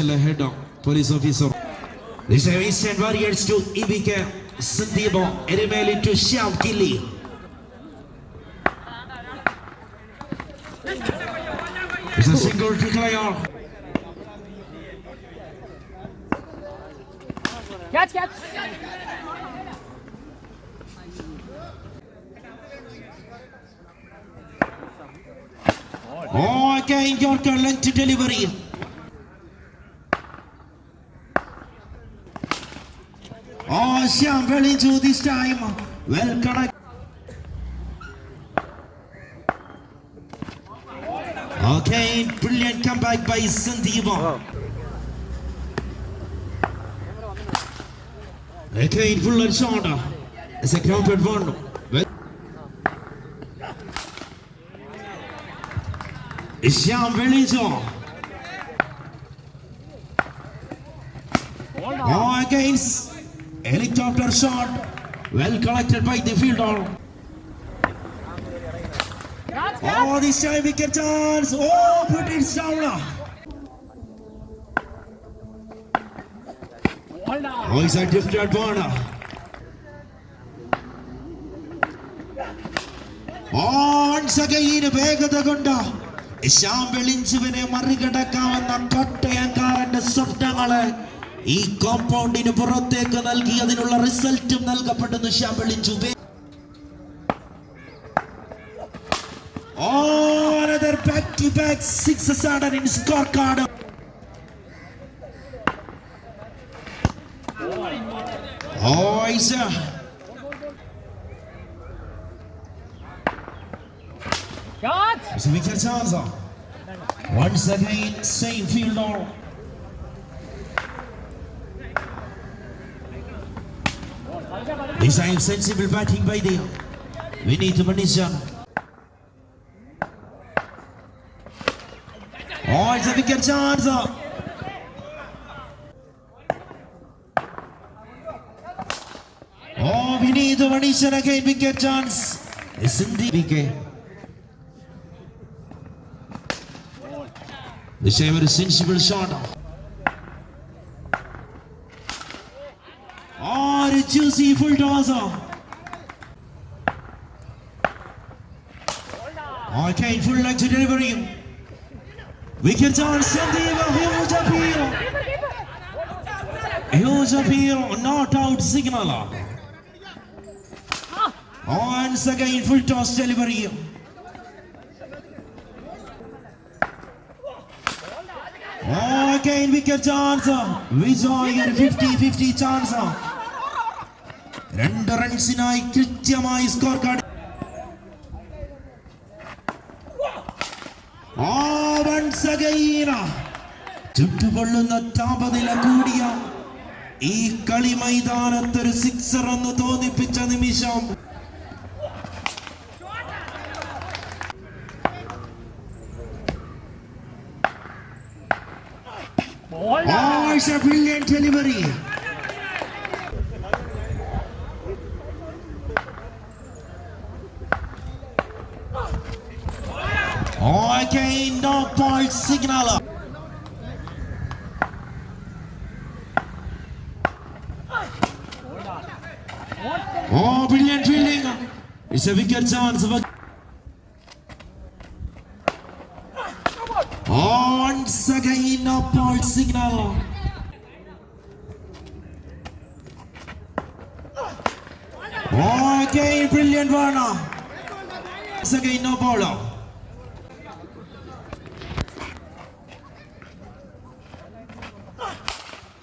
special head police officer. This is Eastern Warriors to Ibike Sandeepo Erimeli to Shyam Gilly. It's a single player. Catch, catch. Oh, again Yorker length delivery. Shyam well this time. Well connect. Okay, brilliant comeback by Sandeepa. Again, full and shot. It's a counted one. Shyam Velijo. Oh, against helicopter shot. Well collected by the fielder. Catch, catch. Oh, this time wicket chance. Oh, put it down. Oh, it's a different one. once again വേഗത കൊണ്ട് ശ്യാം വെളിഞ്ചുവിനെ മറികടക്കാമെന്ന കോട്ടയംകാരന്റെ സ്വപ്നങ്ങൾ ഈ കോമ്പൗണ്ടിന് പുറത്തേക്ക് നൽകി അതിനുള്ള റിസൾട്ടും നൽകപ്പെട്ടെന്ന് ശാപളിച്ചു back to back sixes in score card Oh. It's a chance. Once again, same field goal. Time sensible batting by them. We need the Vinith Manishan. Oh, it's a wicket chance. Oh, oh Vinith Manishan again, wicket chance. Isn't the wicket? This time a sensible shot. Oh, a juicy full toss. Okay, full leg to delivery. Wicket on Sandeep, a huge appeal. Huge appeal, not out signal. Once again, full toss delivery. Again, wicket chance. Vijay ഒരു 50-50 chance. രണ്ട് റൺസിനായി കൃത്യമായി score card ചുറ്റുകൊള്ളുന്ന ചുട്ടുകൊള്ളുന്ന താപനില കൂടിയ ഈ കളി മൈതാനത്തൊരു sixer എന്ന് തോന്നിപ്പിച്ച നിമിഷം delivery on. Oh, it's a brilliant delivery. Again, no ball signal. Oh, brilliant fielding. It's a wicket chance. of a- oh, Once again, no ball signal. Oh, okay, brilliant one. Once again, no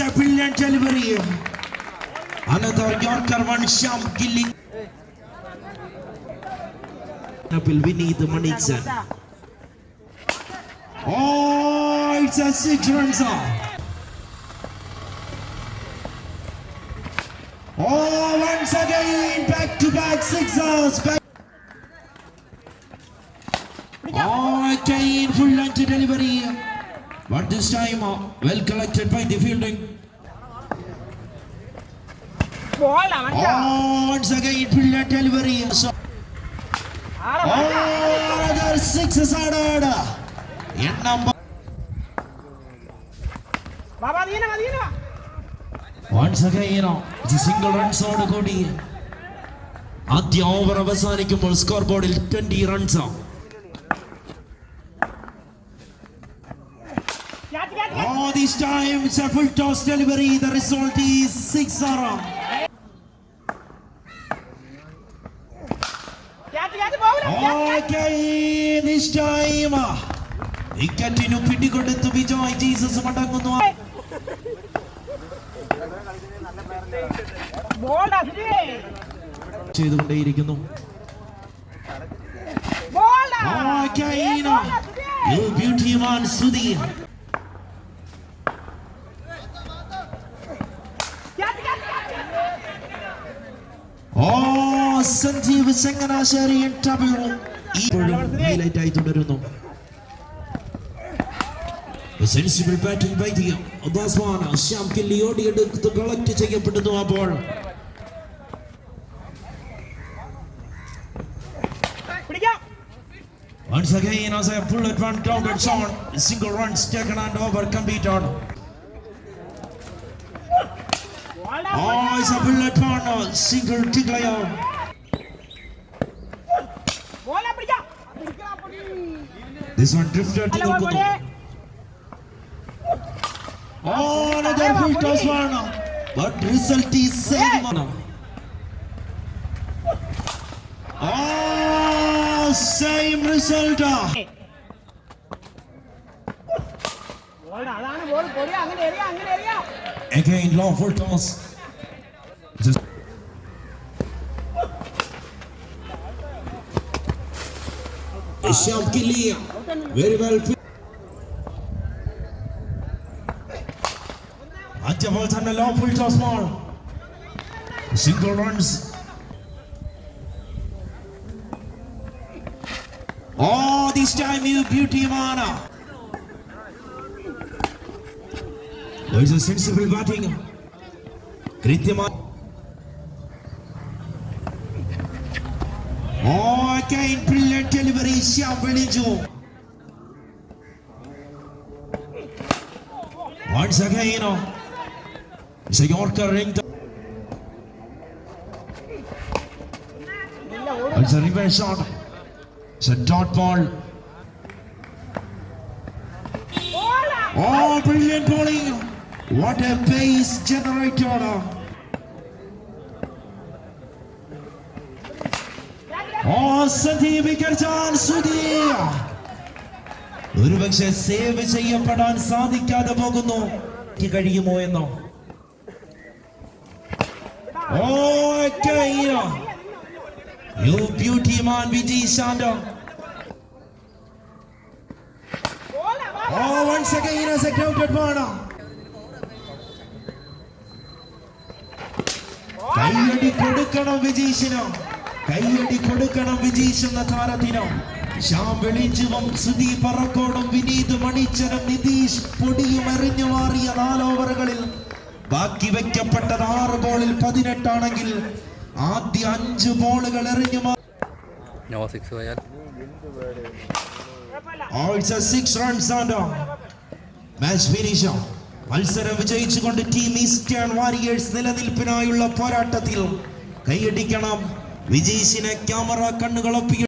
Oh, it's a brilliant delivery. Another Yorker one, Sham killing. Will Vinny the Maniksan. Oh, it's a six runs off. Oh, once again, back to back sixers. Back. Oh, again, full length delivery. But this time, uh, well collected by the fielding. ബോളാ മണ്ട Oh, once again, full length delivery. So, ആളെ oh, മണ്ട another six is added. In number. വാ Medina Medina Once again, it's a single runs ഓട് കൂടി ആദ്യ over അവസാനിക്കുമ്പോൾ score ബോർഡിൽ twenty runs This time it's a full toss delivery. The result is six around. Okay, this time വിക്കറ്റിനു പിടികൊടുത്ത് Vijay Jesus മടങ്ങുന്നു ചെയ്തുകൊണ്ടേയിരിക്കുന്നു ബോൾഡാ Okay, ചങ്ങനാശ്ശേരി ഇപ്പോഴും ഹൈലൈറ്റ് ആയി തുടരുന്നു സെൻസിബിൾ ബാറ്റിംഗ് ദി ശ്യാം കില്ലി ഓടിയെടുത്ത് കളക്ട് ചെയ്യപ്പെടുന്നു ആ ball Once again, as a bullet one grounded shot, single runs taken and over completed. Oh, it's a bullet one, uh, single declare. This one drifted to the Kutu. Oh, another full toss for. But result is same. Oh, same result. Again, long full toss. Just الشوط very well Adya balls and a long full toss ball. Single runs. Oh this time you beauty mana there's a sensible batting. Krityaman Oh, again, brilliant delivery, Shyam Beniju. Once again, it's a Yorker ring. It's a reverse shot. It's a dot ball. Oh, brilliant bowling. What a pace generator. Oh, Saudi, we get on Sudhir. ഒരുപക്ഷെ save ചെയ്യപ്പെടാൻ സാധിക്കാതെ പോകുന്നു. കഴിയുമോ എന്നോ? Beauty Oh. കൈയടി കൊടുക്കണം വിജീഷിനോ. കൈയടി കൊടുക്കണം വിജീഷ് എന്ന താരത്തിന്. ശ്യാം വെളിഞ്ചുവം സുധി പറക്കോടും വിനീത് മണിച്ചനും നിതീഷ് പൊടിയും എറിഞ്ഞു മാറിയ നാലോവറുകളിൽ ബാക്കി വെക്കപ്പെട്ടത് ആറ് ബോളിൽ പതിനെട്ടാണെങ്കിൽ ആദ്യ അഞ്ച് ബോളുകൾ എറിഞ്ഞു മാറി നോ സിക്സ് പോയാൽ Oh, it's a six runs under. Match finish. മത്സരം വിജയിച്ചുകൊണ്ട് ടീം ഈസ്റ്റേൺ വാരിയേഴ്സ് നിലനിൽപ്പിനായുള്ള പോരാട്ടത്തിൽ കൈയടിക്കണം വിജീഷിനെ ക്യാമറ കണ്ണുകളൊപ്പി